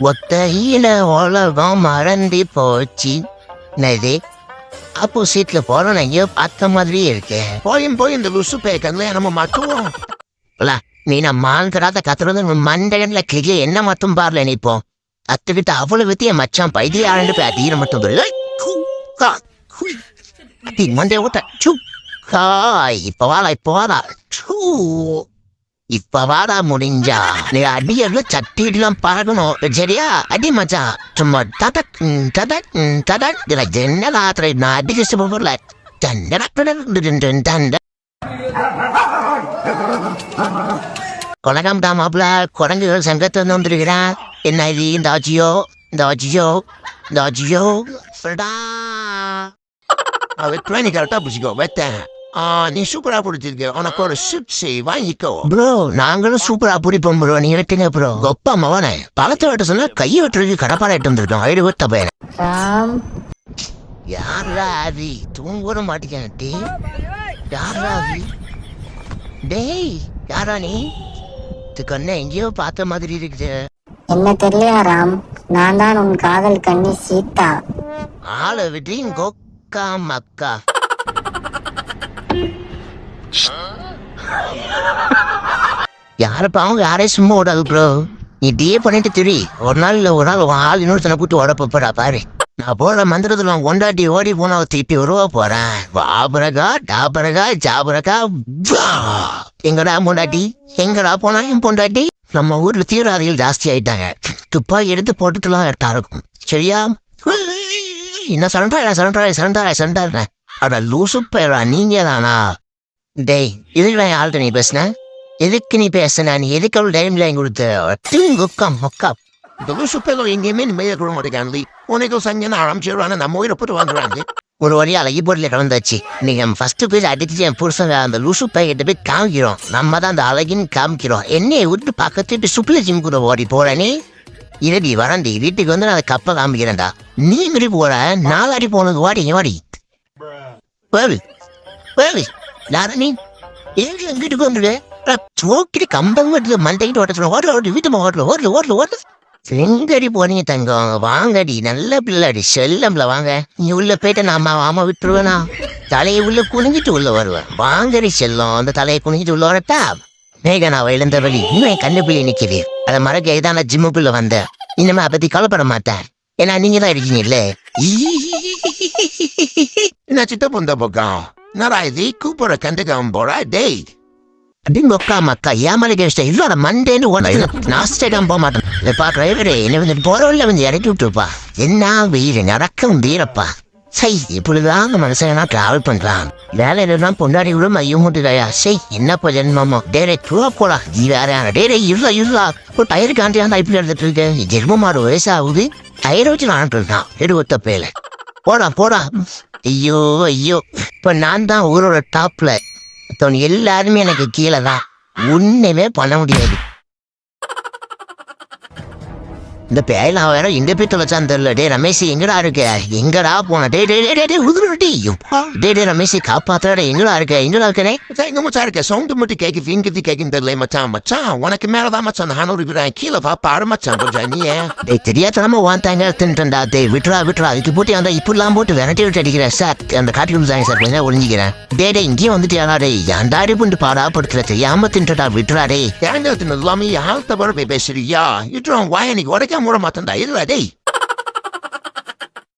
ஒத்தையில உலகம் மறந்து போச்சு. நது ஆப்போசிட்ல போற நான் எங்கேயோ பார்த்த மாதிரியே இருக்கேன் போயும் போய் இந்த லுசு பேக்கன்ல நம்ம மாட்டுவோம் நீ நான் மாந்தராத கத்துறது மண்டகன்ல கிளிய என்ன மட்டும் பாரல நீ அத்துக்கிட்ட அவ்வளவு வித்திய மச்சான் பைத்திய ஆண்டு போய் அதீர மட்டும் சொல்லு மண்டே ஓட்ட சூ ஹாய் இப்ப வாடா இப்போ வாடா. சூ. இப்ப வாடா முடிஞ்சா? நீ அடியர்ல சட்டிடலாம் பழகணும் சரியா? அடி மச்சான் சும்மா ததக் ததக் ததக். இதுல என்ன ராத்திரி? நான் அடிக்க சும்மா தண்ட கொலகம் தான் மாப்பிள குரங்குகள் சங்கத்தில் வந்துருக்கிறான் என்ன இது? இந்த ஆச்சியோ? இந்த ஆச்சியோ? இந்த ஆச்சியோ? சொல்டா. அது ட்ரெயினி கரெக்டா பிடிச்சிக்கோ வைத்தேன். நீ சூப்பரா பிடிச்சிருக்க உனக்கு ஒரு சிப்ஸி வாங்கிக்கோ ப்ரோ நாங்களும் சூப்பரா பிடிப்போம் ப்ரோ நீ வெட்டுங்க ப்ரோ கொப்பா மவனே. பழத்தை வெட்ட சொன்னா கையை வெட்டுறதுக்கு கடப்பாட எட்டு வந்திருக்கோம். ஐடு வெட்ட பையன் யாரா அது? தூங்க மாட்டேங்க டே யாரா அது? டேய் யாரா நீ? இதுக்கு என்ன எங்கேயோ பார்த்த மாதிரி இருக்குது. என்ன தெரியலையா ராம்? நான் தான் உன் காதல் கண்ணி சீதா. ஆளை விட்டு கொக்கா மக்கா. யாரப்பா அவங்க யாரையும் சும்மா விடாது ப்ரோ நீ பண்ணிட்டு திரி. ஒரு நாள் இல்ல ஒரு நாள் உன் ஆள் இன்னொருத்தனை கூட்டு உடப்ப பாரு. நான் போற மந்திரத்துல உன் கொண்டாட்டி ஓடி போனா அவ திருப்பி உருவா போறேன் வாபரகா டாபரகா ஜாபரகா எங்கடா பொண்டாட்டி? எங்கடா போனா என் பொண்டாட்டி? நம்ம ஊர்ல தீவிரவாதிகள் ஜாஸ்தி ஆயிட்டாங்க. துப்பாக்கி எடுத்து போட்டுட்டுலாம் எடுத்தா இருக்கும். சரியா? என்ன சரண்டா சரண்டா சரண்டா சரண்டா அட லூசு பேரா நீங்க தானா டேய் நான் ஆள்கிட்ட நீ பேசுன? எதுக்கு நீ பேசுன? நீ எதுக்கு அவ்வளவு டைம் லைன் கொடுத்த? ஒக்கா மொக்கா. பேக்கோ எங்கேயுமே நிம்மதியாக கொடுக்க மாட்டேங்காங்க உனக்கு சஞ்சனை ஆரம்பிச்சிடுவாங்க நம்ம உயிரை போட்டு வந்துடுவாங்க ஒரு வழியா அழகி போர்டில் கலந்தாச்சு. நீங்க ஃபர்ஸ்ட் போய் அடிச்சு என் புருஷன் அந்த லூசு பையன்கிட்ட போய் காமிக்கிறோம். நம்ம தான் அந்த அழகின்னு காமிக்கிறோம். என்னைய விட்டு பக்கத்து சுப்ல ஜிம் கூட ஓடி போறேனே இரடி வரண்டி வீட்டுக்கு வந்து நான் கப்பை காமிக்கிறேன்டா. நீ இப்படி போற? நாலாடி போனது வாடி வாடி. வேறு வேறு யார ஏழு ஏன் எங்கிட்டு வந்துடு சோக்கிட்டு கம்பம் விட்டு மண்டைக்கிட்டு ஓட்ட சொல்ல ஓடல ஓட்டு வீட்டு ஓடல ஓடல ஓடல ஓடல செங்கடி போனீங்க தங்கம் வாங்கடி நல்ல பிள்ளாடி செல்லம்ல வாங்க நீ உள்ள போயிட்டு நான் அம்மா அம்மா விட்டுருவேனா தலையை உள்ள குனிஞ்சிட்டு உள்ள வருவேன் வாங்கடி செல்லம் அந்த தலையை குனிஞ்சிட்டு உள்ள வரட்டா மேக நான் இழந்த வழி இன்னும் என் கண்ணு பிள்ளை நிக்குது அதை மறக்க இதான் நான் ஜிம்முக்குள்ள வந்தேன் இனிமே அதை பத்தி கவலைப்பட மாட்டேன் ஏன்னா நீங்க தான் இருக்கீங்கல்ல நான் சித்த பொந்த பக்கம் என்னடா இது கூப்பிட கண்டுக்காம போறா டேய் அப்படின்னு உக்கா மக்கா ஏமாலி கேஸ்ட இல்ல மண்டேன்னு ஒன்று நாஸ்டேகம் போக மாட்டேன் இல்லப்பா டிரைவரே என்ன வந்து போறவள்ள வந்து இறக்கி விட்டுருப்பா என்ன வீடு நடக்கும் வீரப்பா சை இப்படிதான் மனுஷனா டிராவல் பண்றான் வேலையில பொண்டாடி விட மையம் முட்டுதாயா சை என்னப்பா ஜென்மமோ டேரே தூவா போடா நீ வேற டேரே இருளா இருளா ஒரு டயர் காண்டியாண்டா இப்படி எடுத்துட்டு இருக்கு ஜென்மமாறு வயசாகுது டயரை வச்சு நான் இருக்கான் எடு ஒத்த பேல போடா போடா. ஐயோ ஐயோ. இப்ப நான் தான் ஊரோட டாப்ல மத்தவங்க எல்லாருமே எனக்கு கீழே தான் ஒண்ணுமே பண்ண முடியாது. இந்த பேயலாம் வேற எங்க போய் தொலைச்சான்னு தெரியல. டே ரமேஷ் எங்கடா இருக்க? எங்கடா போன? டே டே டே டே டே உதுருடி டே டே ரமேஷ் காப்பாத்தடா எங்கடா இருக்க? எங்கடா இருக்கனே? எங்க மச்சான் இருக்க? சவுண்டு மட்டும் கேக்கு வீங்கிறது கேக்குன்னு தெரியல மச்சான். மச்சான் உனக்கு மேலதான் மச்சான். ஹானூர் இருக்கிறேன் கீழே பா பாரு மச்சான் கொஞ்சம் நீ. டேய் தெரியாதனமா வாந்தாங்க தின்ட்டா டேய் விட்டுறா விட்டுறா. இதுக்கு போட்டு அந்த இப்படிலாம் போட்டு விரட்டி விட்டு அடிக்கிறேன் சார் அந்த காட்டி விடுதாங்க சார் கொஞ்சம் ஒளிஞ்சிக்கிறேன். டே டே இங்கேயும் வந்துட்டியாடா டேய். ஏன்டாடி புண்டு பாடா படுத்துற தெரியாம தின்ட்டா விட்டுறா டேய். ஏன் எல்லாமே ஆள் தவிர போய் பேசுறியா? இட்டுறோம் வாய நீ உடைக்க மூட மாட்டேன்டா இல்ல டேய்